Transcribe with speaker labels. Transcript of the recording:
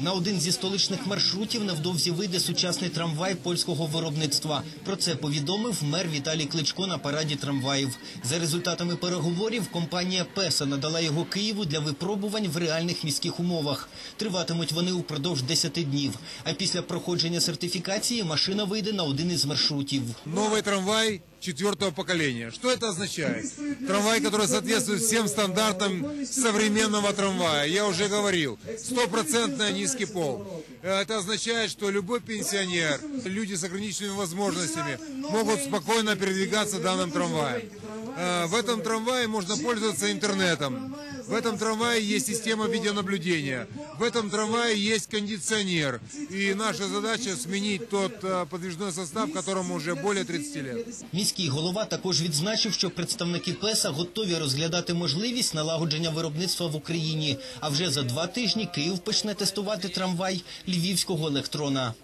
Speaker 1: На один зі столичних маршрутів невдовзі вийде сучасний трамвай польського виробництва. Про це повідомив мер Віталій Кличко на параді трамваїв. За результатами переговорів компанія Песа надала його Києву для випробувань в реальних міських умовах. Триватимуть вони упродовж 10 днів. А після проходження сертифікації машина вийде на один із маршрутів.
Speaker 2: Новый трамвай четвертого поколения. Что это означает? Трамвай, который соответствует всем стандартам современного трамвая. Я уже говорил, стопроцентно низкий пол. Это означает, что любой пенсионер, люди с ограниченными возможностями могут спокойно передвигаться данным трамваем. Э, В этом трамвае можно пользоваться интернетом. В этом трамвае есть система видеонаблюдения. В этом трамвае есть кондиционер. И наша задача сменить тот э, подвижной состав, которому уже более 30 лет.
Speaker 1: Міський голова також відзначив, що представники ПЕСа готові розглядати можливість налагодження виробництва в Україні. А вже за два тижні Київ почне тестувати трамвай львівського електрона.